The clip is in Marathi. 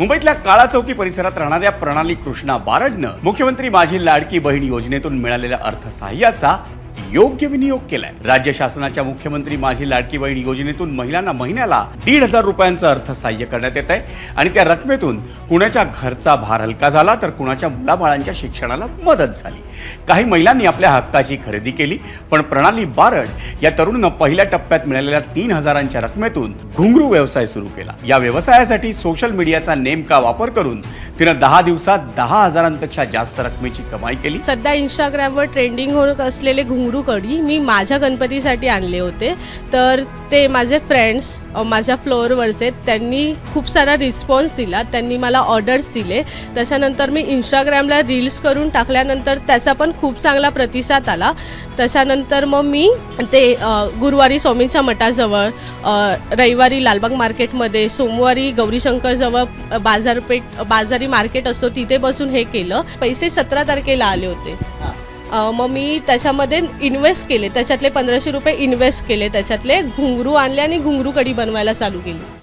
मुंबईतल्या काळा चौकी परिसरात राहणाऱ्या प्रणाली कृष्णा बारडनं मुख्यमंत्री माझी लाडकी बहीण योजनेतून मिळालेल्या अर्थसहाय्याचा योग्य विनियोग केलाय. राज्य शासनाच्या मुख्यमंत्री माझी लाडकी बहीण योजनेतून महिलांना महिन्याला दीड हजार रुपयांचं अर्थसहाय्य करण्यात येत आहे आणि त्या रकमेतून कुणाच्या घरचा भार हलका झाला तर कुणाच्या मुलाबाळांच्या शिक्षणाला मदत झाली. काही महिलांनी आपल्या हक्काची खरेदी केली पण प्रणाली बारड. या तरुणीनं पहिल्या टप्प्यात मिळालेल्या तीन हजारांच्या रकमेतून घुंगरू व्यवसाय सुरू केला. या व्यवसायासाठी सोशल मीडियाचा नेमका वापर करून तिनं दहा दिवसात दहा हजारांपेक्षा जास्त रकमेची कमाई केली. सध्या इंस्टाग्रामवर ट्रेंडिंग होत असलेले घुंगरू कडी मी माझ्या गणपतीसाठी आणले होते. तर ते माझे फ्रेंड्स माझ्या फ्लोअरवरचे त्यांनी खूप सारा रिस्पॉन्स दिला. त्यांनी मला ऑर्डर्स दिले. त्याच्यानंतर मी इंस्टाग्रामला रील्स करून टाकल्यानंतर त्याचा पण खूप चांगला प्रतिसाद आला. त्याच्यानंतर मग मी ते गुरुवारी स्वामींच्या मठाजवळ रविवारी लालबाग मार्केटमध्ये सोमवारी गौरीशंकरजवळ बाजारपेठ बाजारी मार्केट असतो तिथे बसून हे केलं. पैसे सतरा तारखेला आले होते. मग मी त्याच्यामध्ये इन्व्हेस्ट केले. त्याच्यातले पंधराशे रुपये इन्व्हेस्ट केले. त्याच्यातले घुंगरू आणले आणि घुंगरू कडी बनवायला चालू केली.